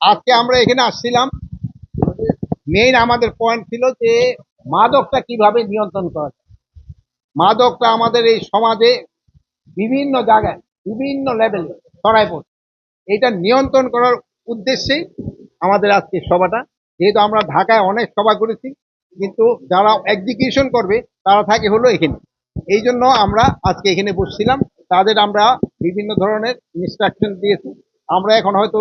আজকে আমরা এখানে আসছিলাম। মেইন আমাদের পয়েন্ট ছিল যে মাদকটা কীভাবে নিয়ন্ত্রণ করা যায়। মাদকটা আমাদের এই সমাজে বিভিন্ন জায়গায়, বিভিন্ন লেভেলে ছড়ায় পড়ছে এটা নিয়ন্ত্রণ করার উদ্দেশ্যেই আমাদের আজকে সভাটা। যেহেতু আমরা ঢাকায় অনেক সভা করেছি, কিন্তু যারা এক্সিকিউশন করবে, তারা থাকে হলো এখানে। এই জন্য আমরা আজকে এখানে বসছিলাম। তাদের আমরা বিভিন্ন ধরনের ইনস্ট্রাকশন দিয়েছি। আমরা এখন হয়তো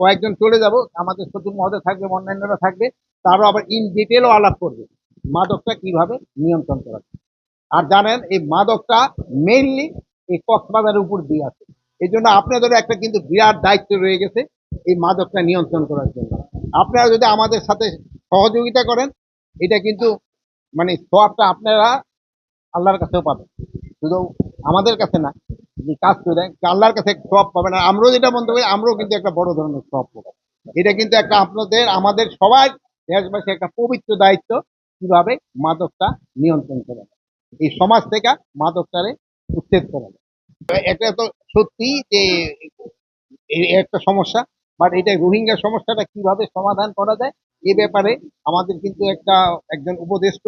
কয়েকজন চলে যাব, আমাদের সচিব মহোদয় থাকবে অন্যান্যরা থাকবে তারও আবার ইন ডিটেলও আলাপ করবে, মাদকটা কীভাবে নিয়ন্ত্রণ করা। আর জানেন, এই মাদকটা মেইনলি এই কক্সবাজারের উপর দিয়ে আছে এই জন্য আপনাদেরও একটা কিন্তু বিরাট দায়িত্ব রয়ে গেছে এই মাদকটা নিয়ন্ত্রণ করার জন্য। আপনারা যদি আমাদের সাথে সহযোগিতা করেন, এটা কিন্তু মানে সবটা আপনারা আল্লাহর কাছেও পাবেন। শুধু আমাদের কাছে না কাজ করে, আল্লাহর কাছে সব পাবেন। আর আমরাও যেটা মনে করি, আমরাও কিন্তু একটা বড় ধরনের সব পাবো। এটা কিন্তু একটা আপনাদের, আমাদের সবার দেশবাসী একটা পবিত্র দায়িত্ব কীভাবে মাদকটা নিয়ন্ত্রণ করা এই সমাজ থেকে মাদকটারে উচ্ছেদ করা যায়। এটা তো সত্যি যে একটা সমস্যা বাট এটা রোহিঙ্গা সমস্যাটা কীভাবে সমাধান করা যায়, এ ব্যাপারে আমাদের কিন্তু একটা, একজন উপদেষ্ট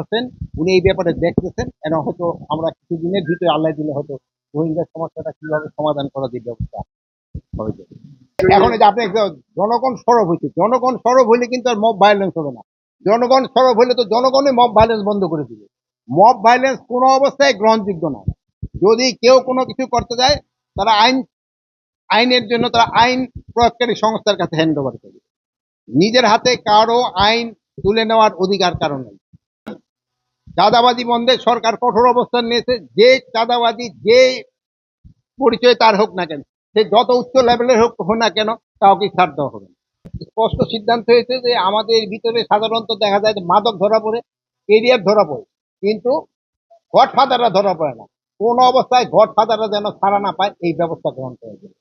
আছেন, উনি এই ব্যাপারে দেখতেছেন এবং হয়তো আমরা কিছুদিনের ভিতরে আল্লাহ দিলে হয়তো রোহিঙ্গা সমস্যাটা কীভাবে সমাধান করা যায় ব্যবস্থা হবে এখন আপনি জনগণ সরব হয়েছে জনগণ সরব হইলে কিন্তু আর মব ভায়োলেন্স হবে না। জনগণ সরব হইলে তো জনগণই মব ভায়োলেন্স বন্ধ করে দিবে। মব ভায়োলেন্স কোনো অবস্থায় গ্রহণযোগ্য না। যদি কেউ কোনো কিছু করতে যায়, তারা আইন, আইনের জন্য তারা আইন প্রয়োগকারী সংস্থার কাছে হ্যান্ড ওভার করবে নিজের হাতে কারও আইন তুলে নেওয়ার অধিকার কারণ নেই। চাঁদাবাজি বন্ধে সরকার কঠোর অবস্থান নিয়েছে, যে চাঁদাবাজি যে পরিচয় তার হোক না কেন, সে যত উচ্চ লেভেলের হোক হোক না কেন কাউকে ছাড় দেওয়া হবে। স্পষ্ট সিদ্ধান্ত হয়েছে যে আমাদের ভিতরে সাধারণত দেখা যায় যে মাদক ধরা পড়ে, কেরিয়ার ধরা পড়ে, কিন্তু গডফাদাররা ধরা পড়ে না। কোন অবস্থায় গডফাদাররা যেন ছাড়া না পায়, এই ব্যবস্থা গ্রহণ করা যায়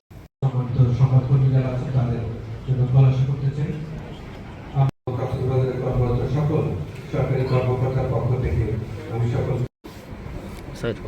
সরকারি কর্মকর্তার পক্ষ থেকে আমি সকল Side